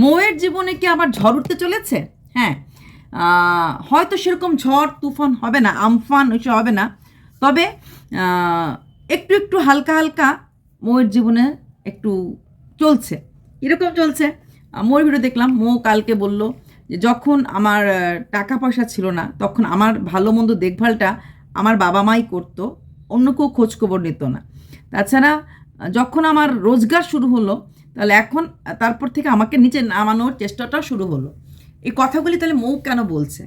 মৌয়ের জীবনে কি আবার ঝড় উঠতে চলেছে? হ্যাঁ হয়তো সেরকম ঝড়, তুফান হবে না, আমফান ওইসব হবে না। তবে একটু একটু হালকা হালকা মৌয়ের জীবনে একটু চলছে। এরকম চলছে? মৌয়ের ভিডিও দেখলাম, মৌ কালকে বলল যে যখন আমার টাকা পয়সা ছিল না, তখন আমার ভালো মন্দ দেখভালটা আমার বাবা মাই করতো, অন্য কেউ খোঁজখবর নিত না। তাছাড়া যখন আমার রোজগার শুরু হলো, তাহলে এখন তারপর থেকে আমাকে নিচে নামানোর চেষ্টাটাও শুরু হলো। এই কথাগুলি তাহলে মৌ কেন বলছে?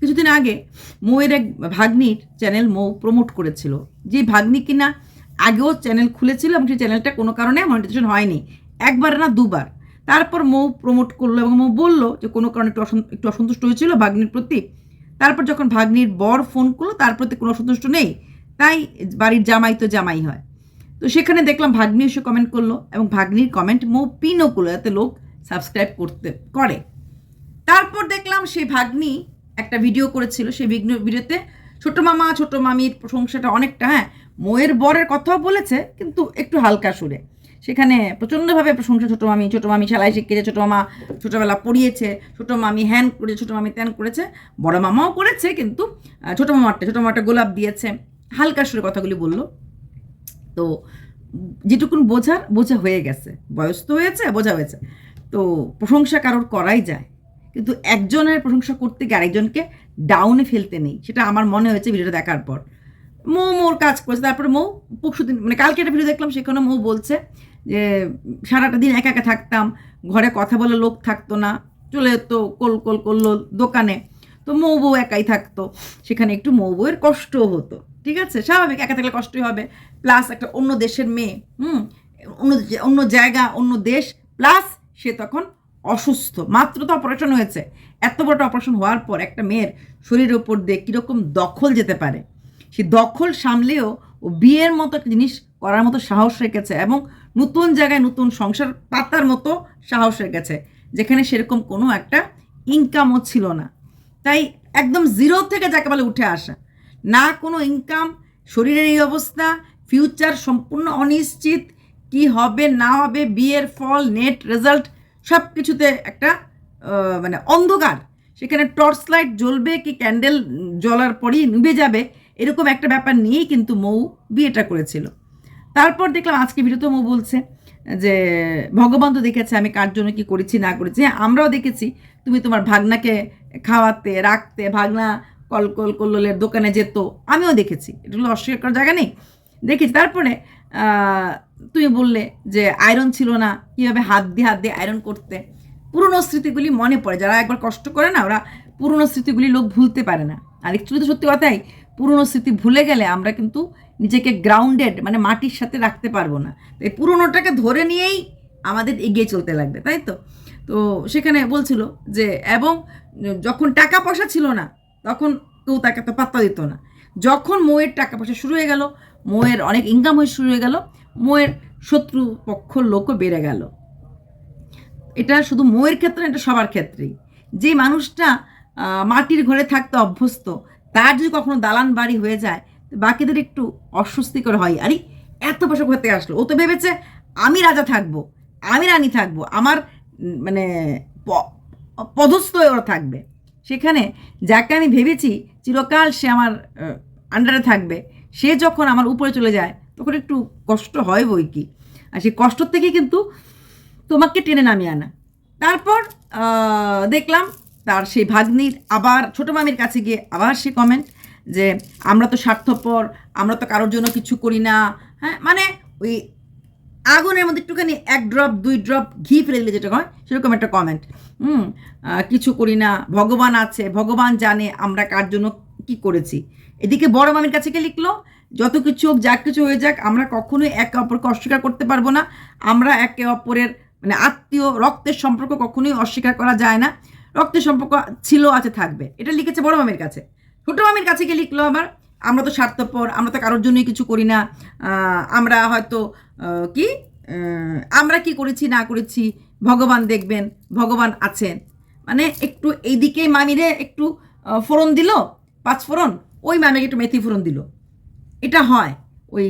কিছুদিন আগে মৌয়ের এক ভাগ্নির চ্যানেল মৌ প্রমোট করেছিল। যে ভাগ্নি কিনা আগেও চ্যানেল খুলেছিল এবং সেই চ্যানেলটা কোনো কারণে মনিটাইজেশন হয়নি। একবার না দুবার। তারপর মৌ প্রমোট করল এবং মৌ বলল যে কোনো কারণে একটু একটু অসন্তুষ্ট হয়েছিল ভাগ্নির প্রতি। তারপর যখন ভাগ্নির বর ফোন করল, তার প্রতি কোনো অসন্তুষ্ট নেই। তাই বাড়ির জামাই তো জামাই হয়। তো সেখানে দেখলাম ভাগ্নি এসে কমেন্ট করল এবং ভাগ্নির কমেন্ট মো পিনও করল যাতে লোক সাবস্ক্রাইব করতে করে। তারপর দেখলাম সেই ভাগ্নি একটা ভিডিও করেছিল সেই ভিডিও ভিডিওতে ছোট মামা, ছোট মামির প্রশংসাটা অনেকটা হ্যাঁ মোয়ের বরের কথাও বলেছে, কিন্তু একটু হালকা সুরে। সেখানে প্রচণ্ডভাবে প্রশংসা ছোট মামি ছোট মামি সেলাই শিখিয়েছে, ছোটো মামা ছোটোবেলা পড়িয়েছে, ছোট মামি হ্যান করেছে ছোটো মামি ত্যান করেছে, বড় মামাও করেছে, কিন্তু ছোট মামারটা, ছোট মামাটা গোলাপ দিয়েছে। হালকা সুরে কথাগুলি বলল। তো যেটুকুন বোঝার, বোঝা হয়ে গেছে। বয়স তো হয়েছে, বোঝা হয়েছে। তো প্রশংসা কারোর করাই যায়। কিন্তু একজনের প্রশংসা করতে গিয়ে আরেকজনকে ডাউনে ফেলতে নেই। সেটা আমার মনে হয়েছে ভিডিওটা দেখার পর। মৌ মোর কাজ করেছে। তারপরে মৌ পরশু দিন মানে কালকে একটা ভিডিও দেখলাম, সেখানে মৌ বলছে যে, সারাটা দিন একা একা থাকতাম, ঘরে কথা বলে লোক থাকতো না, চলে যেত কোল কোল করল দোকানে। তো মৌ বউ একাই থাকতো। সেখানে একটু মৌ বউয়ের কষ্টও হতো। ঠিক আছে? স্বাভাবিক, একা থাকলে কষ্টই হবে। প্লাস একটা অন্য দেশের মেয়ে, হুম? অন্য অন্য জায়গা, অন্য দেশ প্লাস সে তখন অসুস্থ। মাত্র তো অপারেশন হয়েছে। এত বড় অপারেশন হওয়ার পর একটা মেয়ের শরীরের ওপর দিয়ে কীরকম দখল যেতে পারে। সে দখল সামলেও ও বিয়ের মতো একটা জিনিস করার মতো সাহস রেখেছে এবং নতুন জায়গায় নতুন সংসার পাতার মতো সাহস রেখেছে যেখানে সেরকম কোনো একটা ইনকামও ছিল না। তাই একদম জিরো থেকে যাকে বলে উঠে আসা। না কোনো ইনকাম শরীরের এই অবস্থা ফিউচার সম্পূর্ণ অনিশ্চিত, কি হবে, না হবে বিয়ের ফল নেট রেজাল্ট সব কিছুতে একটা মানে অন্ধকার। সেখানে টর্চ লাইট জ্বলবে কি ক্যান্ডেল জ্বলার পরেই নিভে যাবে, এরকম একটা ব্যাপার নিয়েই কিন্তু মৌ বিয়েটা করেছিল। তারপর দেখলাম আজকে ভিডিওতে মৌ বলছে যে, ভগবান তো দেখেছে আমি কার জন্য কি করেছি, না করেছি। হ্যাঁ আমরাও দেখেছি, তুমি তোমার ভাগনাকে খাওয়াতে, রাখতে, ভাগনা কল কল কল্লোলের দোকানে যেত। আমিও দেখেছি। এগুলো অস্বীকার করার জায়গা নেই। দেখেছি। তারপরে তুমি বললে যে আয়রন ছিল না। কীভাবে হাত দিয়ে হাত দিয়ে আয়রন করতে? পুরনো স্মৃতিগুলি মনে পড়ে। যারা একবার কষ্ট করে না, ওরা পুরনো স্মৃতিগুলি লোক ভুলতে পারে না। আর একচুয়ালি তো সত্যি কথাই পুরনো স্মৃতি ভুলে গেলে আমরা কিন্তু নিজেকে গ্রাউন্ডেড মানে মাটির সাথে রাখতে পারব না। এই পুরনোটাকে ধরে নিয়েই আমাদের এগিয়ে চলতে লাগবে, তাই তো? তো সেখানে বলছিল যে, এবং যখন টাকা পয়সা ছিল না তখন কেউ তাকে তো পাত্তা দিত না। যখন মোয়ের টাকা পয়সা শুরু হয়ে গেল মোয়ের অনেক ইনকাম হয়ে শুরু হয়ে গেল মোয়ের শত্রু পক্ষ লোকও বেড়ে গেল। এটা শুধু মোয়ের ক্ষেত্রে এটা সবার ক্ষেত্রেই। যে মানুষটা মাটির ঘরে থাকতে অভ্যস্ত, তার যদি কখনো দালান বাড়ি হয়ে যায়, বাকিদের একটু অস্বস্তিকর হয়। আরে, এত পয়সা কোথা থেকে আসলো? ও তো ভেবেছে, আমি রাজা থাকব, আমি রানী থাকব, আমার মানে পদস্থ ওরা থাকবে। সেখানে যাকে আমি ভেবেছি চিরকাল সে আমার আন্ডারে থাকবে। সে যখন আমার উপরে চলে যায়, তখন একটু কষ্ট হয় বই কি। আর সেই কষ্ট থেকে কিন্তু তোমাকে টেনে নামিয়ে আনা। তারপর দেখলাম তার সেই ভাগ্নির আবার, ছোটো মামির কাছে গিয়ে আবার সে কমেন্ট যে, আমরা তো স্বার্থপর, আমরা তো কারোর জন্য কিছু করি না। হ্যাঁ মানে ওই আগুনের মধ্যে একটুখানি এক ড্রপ দুই ড্রপ ঘি ফেলে দিলে যেটা হয়, সেরকম একটা কমেন্ট হুম কিছু করি না, ভগবান আছে, ভগবান জানে আমরা কার জন্য কি করেছি। এদিকে বড় মামির কাছে গিয়ে লিখলো, যত কিছু হোক, যা কিছু হয়ে যাক, আমরা কখনোই একে অপরকে অস্বীকার করতে পারব না। আমরা একে অপরের মানে আত্মীয়, রক্তের সম্পর্ক কখনোই অস্বীকার করা যায় না। রক্তের সম্পর্ক ছিল, আছে, থাকবে। এটা লিখেছে বড় মামির কাছে। ছোটো মামির কাছে গিয়ে লিখলো আবার? আমরা তো স্বার্থপর, আমরা তো কারোর জন্যই কিছু করি না। আমরা হয়তো কি? আমরা কি করেছি, না করেছি, ভগবান দেখবেন, ভগবান আছেন। মানে একটু এইদিকে মামিরে একটু ফোড়ন দিল, পাঁচ ফোড়ন, ওই মামিকে একটু মেথি ফোড়ন দিল। এটা হয়। ওই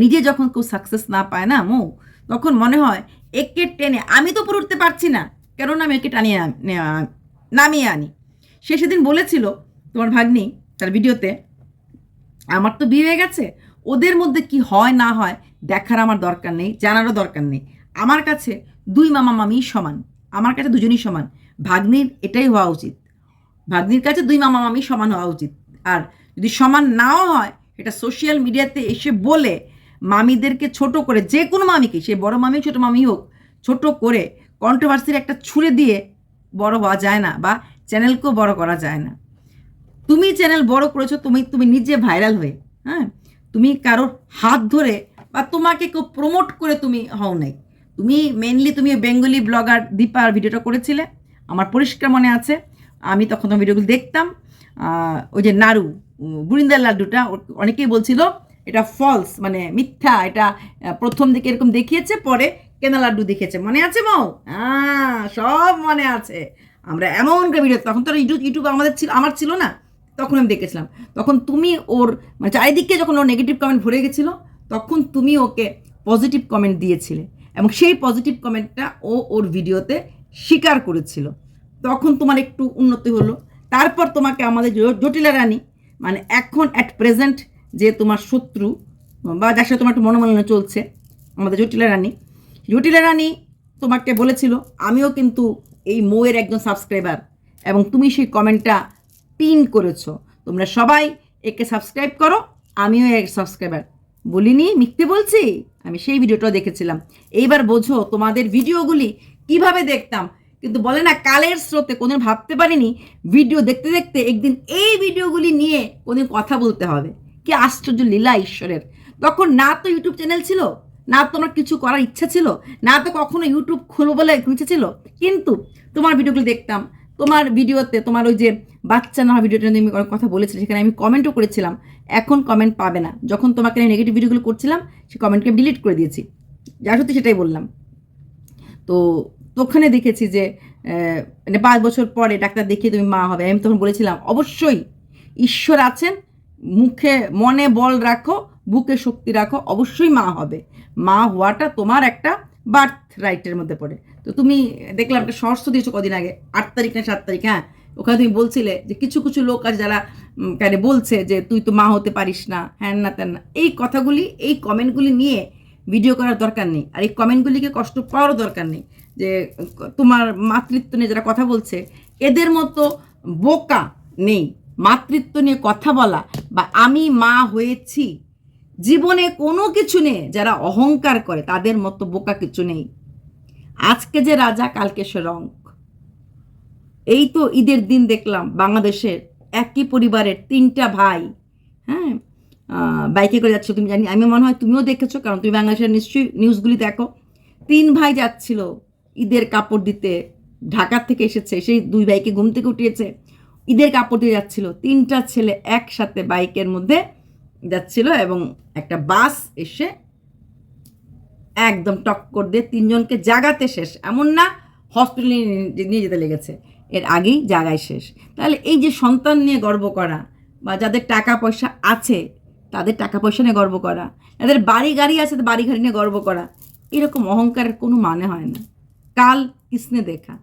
নিজে যখন কেউ সাকসেস না পায় না, মৌ, তখন মনে হয় একে টেনে, আমি তো উপরে উঠতে পারছি না, কেননা আমি একে টানিয়ে নামিয়ে আনি। সে সেদিন বলেছিল তোমার ভাগ্নি তার ভিডিওতে আমার তো বিয়ে হয়ে গেছে, ওদের মধ্যে কি হয়, না হয় দেখার আমার দরকার নেই, জানারও দরকার নেই। আমার কাছে দুই মামা মামি সমান, আমার কাছে দুজনই সমান। ভাগ্নির এটাই হওয়া উচিত। ভাগ্নির কাছে দুই মামা মামি সমান হওয়া উচিত। আর যদি সমান নাও হয়, এটা সোশ্যাল মিডিয়াতে এসে বলে মামিদেরকে ছোট করে, যে কোনো মামিকে, সে বড় মামি, ছোট মামি হোক, ছোট করে কন্ট্রোভার্সির একটা ছুঁড়ে দিয়ে বড় হওয়া যায় না বা চ্যানেলকেও বড় করা যায় না। তুমি চ্যানেল বড় করেছ, তুমি তুমি নিজে ভাইরাল হয়ে হ্যাঁ? তুমি কারোর হাত ধরে বা তোমাকে কেউ প্রমোট করে তুমি হও নাই। তুমি মেনলি তুমি বেঙ্গলি ব্লগার দীপার ভিডিওটা করেছিলে, আমার পরিষ্কার মনে আছে। আমি তখন তোমার ভিডিওগুলো দেখতাম। ওই যে নাড়ু বুরিন্দার লাড্ডুটা অনেকেই বলছিল, এটা ফলস মানে মিথ্যা, এটা প্রথম দিকে এরকম দেখিয়েছে, পরে কেনা লাড্ডু দেখিয়েছে। মনে আছে মৌ হ্যাঁ সব মনে আছে। আমরা এমন করে ভিডিও তখন তো ইউটিউব ইউটিউব আমাদের ছিল, আমার ছিল না। তখন আমি দেখেছিলাম। তখন তুমি ওর মানে চারিদিকে যখন ওর নেগেটিভ কমেন্ট ভরে গেছিল তখন তুমি ওকে পজিটিভ কমেন্ট দিয়েছিলে এবং সেই পজিটিভ কমেন্টটা ও ওর ভিডিওতে স্বীকার করেছিল। তখন তোমার একটু উন্নতি হলো। তারপর তোমাকে আমাদের জটিলা রানী মানে এখন অ্যাট প্রেজেন্ট যে তোমার শত্রু, বা যার সাথে তোমার একটু মনোমালিন্য চলছে, আমাদের জটিলা রানী। জটিলা রানী তোমাকে বলেছিল, আমিও কিন্তু এই মোয়ের একজন সাবস্ক্রাইবার এবং তুমি সেই কমেন্টটা পিন করেছ। তোমরা সবাই একে সাবস্ক্রাইব করো, আমিও এক সাবস্ক্রাইবার বলিনি, মিথ্যে বলছি? আমি সেই ভিডিওটাও দেখেছিলাম। এইবার বোঝো তোমাদের ভিডিওগুলি কীভাবে দেখতাম। কিন্তু বলে না, কালের স্রোতে কোনোদিন ভাবতে পারিনি। ভিডিও দেখতে দেখতে একদিন এই ভিডিওগুলি নিয়ে কোনোদিন কথা বলতে হবে। কি আশ্চর্য লীলা ঈশ্বরের। তখন না তো ইউটিউব চ্যানেল ছিল, না তোমার কিছু করার ইচ্ছা ছিল, না তো কখনো ইউটিউব খুলবো বলে ইচ্ছা ছিল। কিন্তু তোমার ভিডিওগুলো দেখতাম তোমার ভিডিওতে, তোমার ওই যে বাচ্চা না ভিডিওটা নিয়ে আমি অনেক কথা বলেছিলে সেখানে আমি কমেন্টও করেছিলাম। এখন কমেন্ট পাবে না। যখন তোমাকে আমি নেগেটিভ ভিডিওগুলো করছিলাম সেই কমেন্টকে ডিলিট করে দিয়েছি। যা সত্যি সেটাই বললাম। তো ওখানে দেখেছি যে মানে পাঁচ বছর পরে ডাক্তার দেখিয়ে তুমি মা হবে। আমি তখন বলেছিলাম, অবশ্যই ঈশ্বর আছেন। মুখে, মনে বল রাখো, বুকে শক্তি রাখো। অবশ্যই মা হবে। মা হওয়াটা তোমার একটা বার্থ রাইটের মধ্যে পড়ে। তো তুমি দেখলাম একটা শর্টস দিয়েছ কদিন আগে, আট তারিখ না সাত তারিখ হ্যাঁ? ওখানে তুমি বলছিলে যে কিছু কিছু লোক আছে যারা কেন বলছে যে তুই তো মা হতে পারিস না, হ্যান না তেন না। এই কথাগুলি, এই কমেন্টগুলি নিয়ে ভিডিও করার দরকার নেই। আর এই কমেন্টগুলিকে কষ্ট পাওয়ারও দরকার নেই। যে, তোমার মাতৃত্ব নিয়ে যারা কথা বলছে, এদের মতো বোকা নেই। মাতৃত্ব নিয়ে কথা বলা বা আমি মা হয়েছি, জীবনে কোনো কিছু নেই যারা অহংকার করে, তাদের মতো বোকা কিছু নেই। আজকে যে রাজা, কালকে সে রঙ্ক এই তো ঈদের দিন দেখলাম বাংলাদেশের একই পরিবারের তিনটা ভাই হ্যাঁ? বাইকে করে যাচ্ছ তুমি জানি, আমি মনে হয় তুমিও দেখেছ, কারণ তুমি বাংলাদেশের নিশ্চয়ই নিউজগুলি দেখো। তিন ভাই যাচ্ছিল ঈদের কাপড় দিতে ঢাকার থেকে এসেছে, সেই দুই ভাইকে ঘুম থেকে উঠিয়েছে, ঈদের কাপড় দিয়ে যাচ্ছিল। তিনটা ছেলে একসাথে বাইকের মধ্যে যাচ্ছিল এবং একটা বাস এসে একদম টক্কর দিয়ে তিনজনকে জাগাতে শেষ। এমন না হসপিটালে নিয়ে যেতে লেগেছে। এর আগেই জাগায় শেষ। তাহলে এই যে সন্তান নিয়ে গর্ব করা বা যাদের টাকা পয়সা আছে, তাদের টাকা পয়সা নিয়ে গর্ব করা, যাদের বাড়ি গাড়ি আছে বাড়ি গাড়ি নিয়ে গর্ব করা, এরকম অহংকারের কোনো মানে হয় না। কাল কৃষ্ণে দেখা।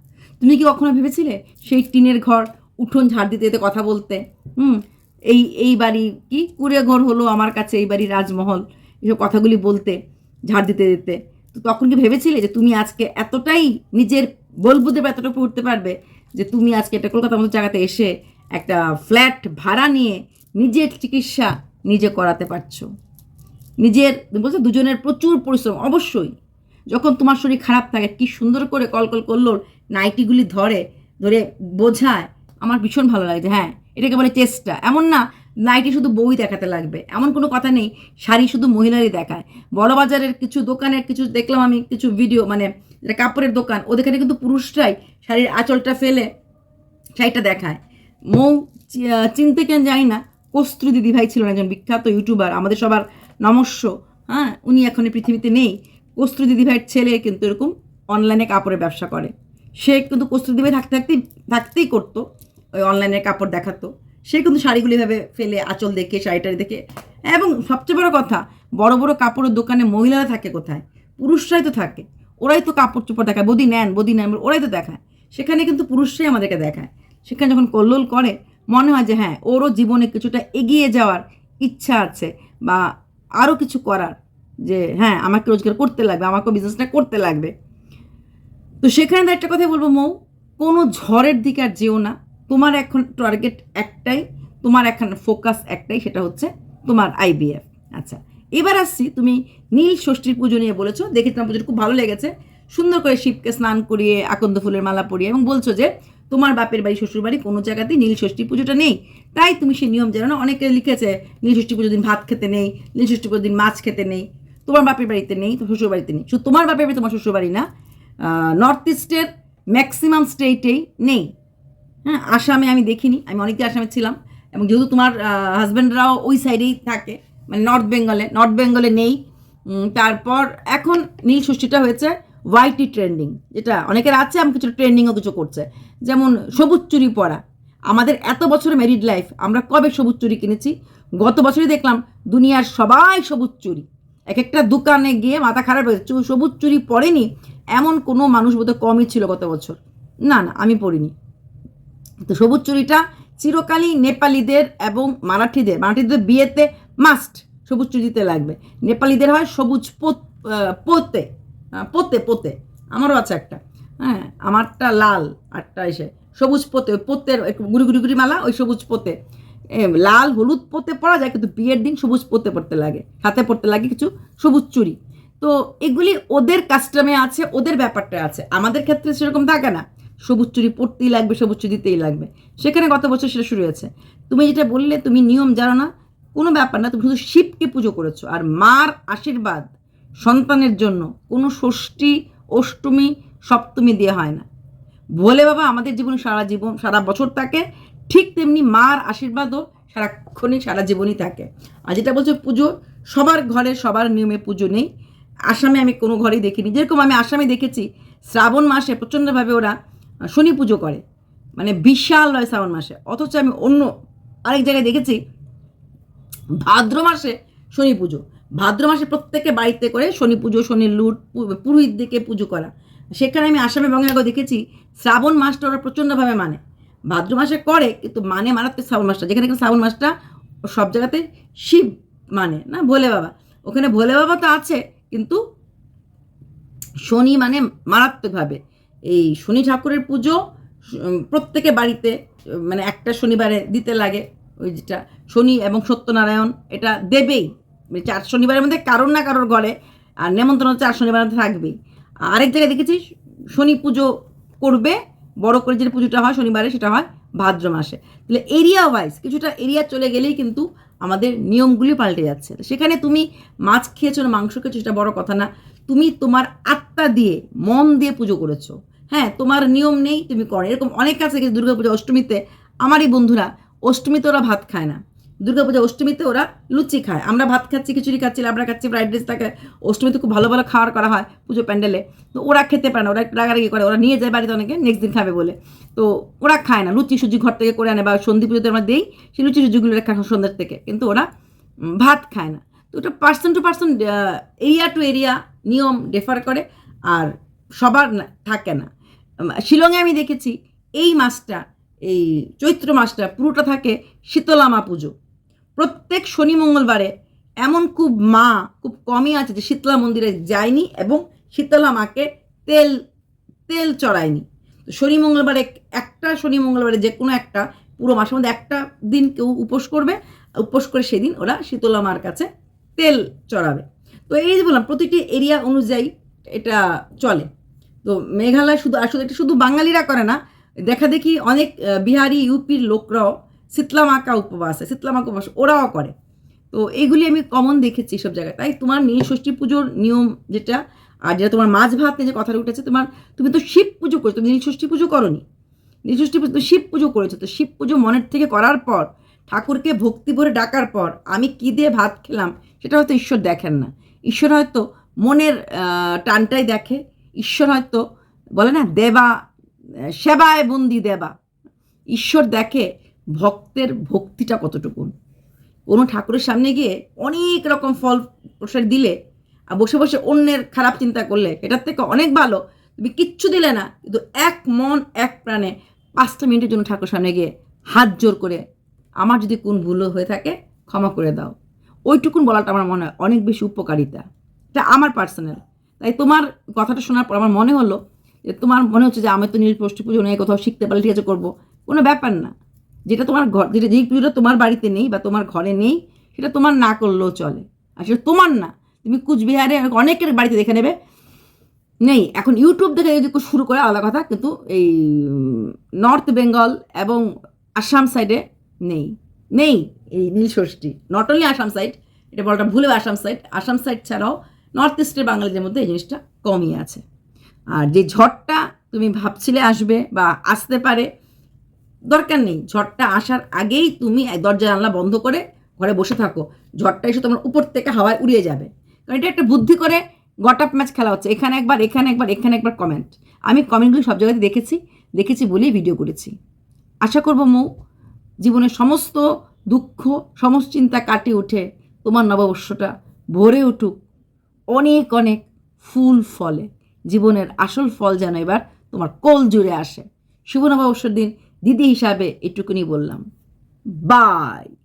তুমি কি কখনো ভেবেছিলে সেই টিনের ঘর উঠোন ঝাড় দিতে দিতে কথা বলতে? হুম, এই এই বাড়ি কি? কুড়ে ঘর হলো আমার কাছে, এই বাড়ি রাজমহল। এসব কথাগুলি বলতে। ঝাড় দিতে দিতে। তো তখন কি ভেবেছিলে যে তুমি আজকে এতটাই নিজের বলবুদে এতটুকু উঠতে পারবে যে তুমি আজকে একটা কলকাতার মতো জায়গাতে এসে একটা ফ্ল্যাট ভাড়া নিয়ে নিজের চিকিৎসা নিজে করাতে পারছ? নিজের বলছো দুজনের প্রচুর পরিশ্রম, অবশ্যই। যখন তোমার শরীর খারাপ থাকে, কি সুন্দর করে কল কল করল নাইটিগুলি ধরে ধরে বোঝায়, আমার ভীষণ ভালো লাগে হ্যাঁ এটাকে বলে চেষ্টা। এমন না নাইটি শুধু বই দেখাতে লাগবে। এমন কোনো কথা নেই, শাড়ি শুধু মহিলারই দেখায়। বড়বাজারের কিছু দোকানের কিছু দেখলাম আমি, কিছু ভিডিও মানে যেটা কাপড়ের দোকান, ওদেরখানে কিন্তু পুরুষরাই শাড়ির আঁচলটা ফেলে শাড়িটা দেখায়। মৌ চিনতে কেন জানি না, কস্তুরী দিদিভাই ছিলেন একজন বিখ্যাত ইউটিউবার আমাদের সবার নমস্য। হ্যাঁ উনি এখন পৃথিবীতে নেই। কস্তুরী দিদিভাইয়ের ছেলে কিন্তু এরকম অনলাইনে কাপড়ের ব্যবসা করে। সে কিন্তু কস্তুরী দিদিভাই থাকতে থাকতেই থাকতেই করতো, ওই অনলাইনে কাপড় দেখাতো। সে কিন্তু শাড়িগুলি ভাবে ফেলে আঁচল দেখে, শাড়িটারি দেখে। এবং সবচেয়ে বড় কথা, বড় বড় কাপড়ের দোকানে মহিলারা থাকে কোথায়? পুরুষরাই তো থাকে। ওরাই তো কাপড় চোপড় দেখায়, বদি নেন বদি নেন, ওরাই তো দেখায়। সেখানে কিন্তু পুরুষরাই আমাদেরকে দেখায়। সেখানে যখন কল্লোল করে, মনে হয় যে হ্যাঁ ওরও জীবনে কিছুটা এগিয়ে যাওয়ার ইচ্ছা আছে বা আরও কিছু করার যে হ্যাঁ আমাকে রোজগার করতে লাগবে, আমাকেও বিজনেসটা করতে লাগবে। তো সেখানে একটা কথাই বলব, মৌ, কোনো ঝড়ের দিকে আর যেও না। তোমার এখন টার্গেট একটাই, তোমার এখন ফোকাস একটাই, সেটা হচ্ছে তোমার আইবিএফ আচ্ছা এবার আসছি তুমি নীল ষষ্ঠীর পুজো নিয়ে বলেছ, দেখে তোমার পুজোটা খুব ভালো লেগেছে। সুন্দর করে শিবকে স্নান করিয়ে, আকন্দ ফুলের মালা পরিয়ে এবং বলছো যে তোমার বাপের বাড়ি, শ্বশুর বাড়ি কোনো জায়গাতেই নীল ষষ্ঠী পুজোটা নেই। তাই তুমি সেই নিয়ম জানো না অনেকে লিখেছে, নীল ষষ্ঠী পুজোর দিন ভাত খেতে নেই, নীল ষষ্ঠী পুজোর দিন মাছ খেতে নেই, তোমার বাপের বাড়িতে নেই শ্বশুর বাড়িতে নেই। শুধু তোমার বাপের বাড়ি, তোমার শ্বশুর বাড়ি না নর্থ ইস্টের ম্যাক্সিমাম স্টেটেই নেই। হ্যাঁ আসামে আমি দেখিনি, আমি অনেকদিন আসামে ছিলাম। এবং যেহেতু তোমার হাজব্যান্ডরাও ওই সাইডেই থাকে মানে নর্থ বেঙ্গলে নর্থ বেঙ্গলে নেই। তারপর এখন নীল ষষ্ঠীটা হয়েছে হোয়াইটি ট্রেন্ডিং যেটা অনেকের আছে, আমি কিছু ট্রেন্ডিংও কিছু করছে। যেমন সবুজ চুরি পরা আমাদের এত বছরের ম্যারিড লাইফ আমরা কবে সবুজ চুরি কিনেছি? গত বছরই দেখলাম দুনিয়ার সবাই সবুজ চুরি। এক একটা দোকানে গিয়ে মাথা খারাপ হয়েছে সবুজ চুরি পরেনি এমন কোনো মানুষ বোধহয় কমই ছিল গত বছর। না না, আমি পড়িনি। তো সবুজ চুরিটা চিরকালই নেপালিদের এবং মারাঠিদের মারাঠিদের বিয়েতে মাস্ট সবুজ চুরিতে লাগবে। নেপালিদের হয় সবুজ পোত- পোতে পোতে আমারও আছে একটা। হ্যাঁ আমারটা লাল আরটা এসে। সবুজ পোতে, ওই পোতের গুড়ি গুড়ি গুড়ি মালা, ওই সবুজ পোতে। লাল, হলুদ পোতে পরা যায়, কিন্তু বিয়ের দিন সবুজ পোতে পড়তে লাগে। হাতে পড়তে লাগে কিছু সবুজ চুরি তো এগুলি ওদের কাস্টমে আছে, ওদের ব্যাপারটা আছে। আমাদের ক্ষেত্রে সেরকম থাকে না। সবুজ চুরি পড়তেই লাগবে, সবুজ দিতেই লাগবে। সেখানে গত বছর সেটা শুরু হয়েছে। তুমি যেটা বললে, তুমি নিয়ম জানো না, কোনো ব্যাপার না, তুমি শুধু শিবকে পুজো করেছ। আর মার আশীর্বাদ সন্তানের জন্য, কোনো ষষ্ঠী, অষ্টমী, সপ্তমী দিয়ে হয় না। বলে বাবা আমাদের জীবনে সারা জীবন, সারা বছর থাকে, ঠিক তেমনি মার আশীর্বাদও সারাক্ষণই সারা জীবনই থাকে। আর যেটা বলছো পুজো, সবার ঘরে সবার নিয়মে পুজো নেই। আসামে আমি কোনো ঘরেই দেখিনি। যেরকম আমি আসামে দেখেছি, শ্রাবণ মাসে প্রচণ্ডভাবে ওরা শনি পুজো করে। মানে বিশাল হয় শ্রাবণ মাসে। অথচ আমি অন্য আরেক জায়গায় দেখেছি, ভাদ্র মাসে শনি পুজো। ভাদ্র মাসে প্রত্যেকে বাড়িতে করে শনি পুজো শনি লুট পুরোহিত দিকে পুজো করা। সেখানে আমি আসামে বঙ্গাগ দেখেছি, শ্রাবণ মাসটা ওরা প্রচণ্ডভাবে মানে। ভাদ্র মাসে করে, কিন্তু মানে মারাত্মক শ্রাবণ মাসটা। যেখানে কিন্তু শ্রাবণ মাসটা সব জায়গাতে শিব মানে না? ভোলে বাবা। ওখানে ভোলে বাবা তো আছে, কিন্তু শনি মানে মারাত্মকভাবে। এই শনি ঠাকুরের পুজো প্রত্যেকে বাড়িতে মানে একটা শনিবারে দিতে লাগে ওই যেটা, শনি এবং সত্যনারায়ণ, এটা দেবেই। মানে চার শনিবারের মধ্যে কারোর না কারোর ঘরে, আর নেমন্ত্রণ চার শনিবারের মধ্যে থাকবেই। আরেক জায়গায় দেখেছি শনি পুজো করবে, বড় করে যে পুজোটা হয় শনিবারে, সেটা হয় ভাদ্র মাসে। তাহলে এরিয়া ওয়াইজ কিছুটা এরিয়া চলে গেলেই কিন্তু আমাদের নিয়মগুলি পাল্টে যাচ্ছে। সেখানে তুমি মাছ খেয়েছো মাংস খেয়েছো সেটা বড় কথা না, তুমি তোমার আত্মা দিয়ে, মন দিয়ে পুজো করেছ। হ্যাঁ তোমার নিয়ম নেই, তুমি করো। এরকম অনেক আছে কিন্তু দুর্গাপূজা অষ্টমীতে। আমারই বন্ধুরা, অষ্টমীতে ওরা ভাত খায় না। দুর্গাপূজা অষ্টমীতে ওরা লুচি খায়। আমরা ভাত খাচ্ছি, খিচুড়ি খাচ্ছি আমরা খাচ্ছি, ফ্রাইড রাইস থাকে। অষ্টমীতে খুব ভালো ভালো খাওয়ার করা হয় পুজো প্যান্ডেলে। তো ওরা খেতে পারে না, ওরা রাগারাগি করে। ওরা নিয়ে যায় বাড়িতে অনেকে নেক্সট দিন খাবে বলে। তো ওরা খায় না। লুচি সুজি ঘর থেকে করে আনে বা সন্ধি পুজোতে আমরা দেই, সেই লুচি সুজিগুলো রেখা সন্ধ্যের থেকে। কিন্তু ওরা ভাত খায় না। তো ওটা person to person area to area নিয়ম ডেফার করে। আর সবার থাকে না। শিলংয়ে আমি দেখেছি, এই মাসটা, এই চৈত্র মাসটা পুরোটা থাকে শীতলামা পুজো। প্রত্যেক শনি মঙ্গলবারে এমন খুব মা, খুব কমই আছে যে শীতলা মন্দিরে যায়নি এবং শীতলা মাকে তেল তেল চড়ায়নি। তো শনি মঙ্গলবারে একটা, শনি মঙ্গলবারে যে কোনো একটা পুরো মাসের মধ্যে একটা দিন কেউ উপোস করবে, উপোস করে সেদিন ওরা শীতলা মার কাছে তেল চড়াবে। তো এই যে বললাম, প্রতিটি এরিয়া অনুযায়ী এটা চলে। তো মেঘালয় শুধু আসলে এটা শুধু বাঙালিরা করে না। দেখা দেখি অনেক বিহারি, ইউপির লোকরাও শীতলা মাকা উপবাস শীতলা মাকা উপবাস, ওরাও করে। তো এইগুলি আমি কমন দেখেছি সব জায়গায়। তাই তোমার নীল ষষ্ঠী পুজোর নিয়ম যেটা, আর যেটা তোমার মাছ ভাত নিয়ে যে কথাটা উঠেছে, তোমার তুমি তো শিব পুজো করছ, তুমি ষষ্ঠী পুজো করনি। ষষ্ঠী পুজো শিব পুজো করেছ, তো শিব পুজো মনের থেকে করার পর, ঠাকুরকে ভক্তি ভরে ডাকার পর, আমি কী দিয়ে ভাত খেলাম, সেটা হয়তো ঈশ্বর দেখেন না। ঈশ্বর হয়তো মনের টানটাই দেখে ঈশ্বর হয়তো বলে না, দেবা, সেবায় বন্দি দেবা। ঈশ্বর দেখে ভক্তের ভক্তিটা কতটুকুন কোনো ঠাকুরের সামনে গিয়ে অনেক রকম ফল প্রসাদ দিলে আর বসে বসে অন্যের খারাপ চিন্তা করলে, এটার থেকে অনেক ভালো। তুমি কিচ্ছু দিলে না, কিন্তু এক মন, এক প্রাণে পাঁচটা মিনিটের জন্য ঠাকুর সামনে গিয়ে হাত জোর করে আমার যদি কোন ভুল হয়ে থাকে, ক্ষমা করে দাও। ওইটুকুন বলাটা আমার মনে হয় অনেক বেশি উপকারিতা। এটা আমার পার্সোনাল তাই তোমার কথাটা শোনার পর আমার মনে হলো যে তোমার মনে হচ্ছে যে আমি তো নীল পোষ্টি পুজো নিয়ে কোথাও শিখতে পারলে ঠিক আছে, করব। কোনো ব্যাপার না। যেটা তোমার ঘর যেটা যেই পুজোটা তোমার বাড়িতে নেই বা তোমার ঘরে নেই, সেটা তোমার না করলেও চলে। আর সেটা তোমার না। তুমি কুচবিহারে অনেকের বাড়িতে দেখে নেবে। নেই। এখন ইউটিউব দেখে যদি শুরু করে, আলাদা কথা। কিন্তু এই নর্থ বেঙ্গল এবং আসাম সাইডে নেই। নেই এই Nil Shashthi. Not only Assam side, এটা বলাটা ভুলেও আসাম সাইড। আসাম সাইড ছাড়াও নর্থ ইস্টের বাঙালিদের মধ্যে এই জিনিসটা কমই আছে। আর যে ঝড়টা তুমি ভাবছিলে আসবে বা আসতে পারে, দরকার নেই। ঝড়টা আসার আগেই তুমি দরজা জানলা বন্ধ করে ঘরে বসে থাকো। ঝড়টা এসে তোমার উপর থেকে হাওয়ায় উড়িয়ে যাবে। কারণ এটা একটা বুদ্ধি করে গট আপ ম্যাচ খেলা হচ্ছে। এখানে একবার এখানে একবার এখানে একবার কমেন্ট আমি কমেন্টগুলি সব জায়গাতে দেখেছি দেখেছি বলেই ভিডিও করেছি। আশা করব মৌ, জীবনের সমস্ত দুঃখ, সমস্ত চিন্তা কাটিয়ে উঠে তোমার নববর্ষটা ভরে উঠুক। অনেক অনেক ফুল ফলে। জীবনের আসল ফল যেন এবার তোমার কোল জুড়ে আসে। শুভ নববর্ষের দিন দিদি হিসাবে এটুকুনি বললাম। বাই